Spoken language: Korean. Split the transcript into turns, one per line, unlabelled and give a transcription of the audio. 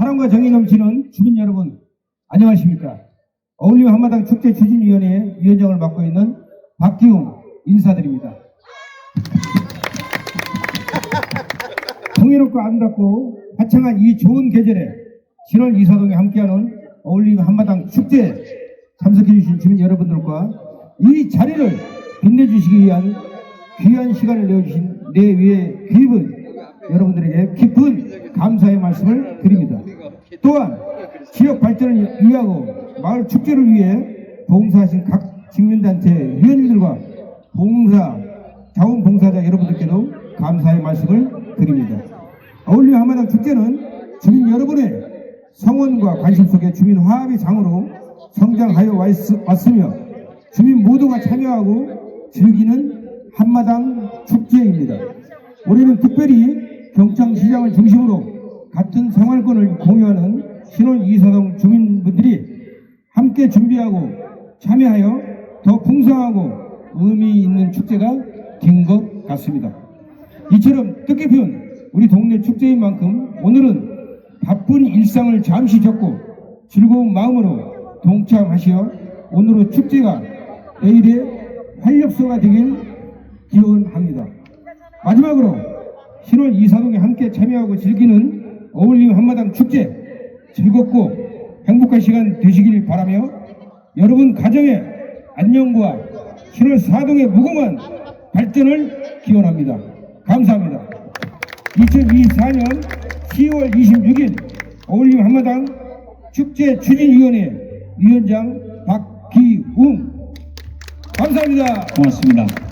사랑과 정이 넘치는 주민 여러분, 안녕하십니까? 어울림 한마당 축제 추진위원회 위원장을 맡고 있는 박기웅 인사드립니다. 통일롭고 아름답고 화창한 이 좋은 계절에 7월 이사동에 함께하는 어울림 한마당 축제 참석해주신 주민 여러분들과 이 자리를 빛내주시기 위한 귀한 시간을 내어주신 내 위에 귀분 여러분들에게 깊은 감사의 말씀을 드립니다. 또한 지역 발전을 위하고 마을 축제를 위해 봉사하신 각 직면단체 위원님들과 봉사 자원봉사자 여러분들께도 감사의 말씀을 드립니다. 어울림 한마당 축제는 주민 여러분의 성원과 관심 속에 주민 화합의 장으로 성장하여 왔- 왔으며 주민 모두가 참여하고 즐기는 한마당 축제입니다. 올해는 특별히 경창시장을 중심으로 같은 생활권을 공유하는 신월 이사동 주민분들이 함께 준비하고 참여하여 더 풍성하고 의미 있는 축제가 된 것 같습니다. 이처럼 뜻깊은 우리 동네 축제인 만큼 오늘은 바쁜 일상을 잠시 접고 즐거운 마음으로 동참하시어 오늘의 축제가 내일의 활력소가 되길 기원합니다. 마지막으로 10월 이사동에 함께 참여하고 즐기는 어울림 한마당 축제 즐겁고 행복한 시간 되시길 바라며 여러분 가정의 안녕과 10월 사동의 무궁한 발전을 기원합니다. 감사합니다. 2024년 10월 26일 어울림 한마당 축제 추진위원회 위원장 박기웅 감사합니다.
고맙습니다.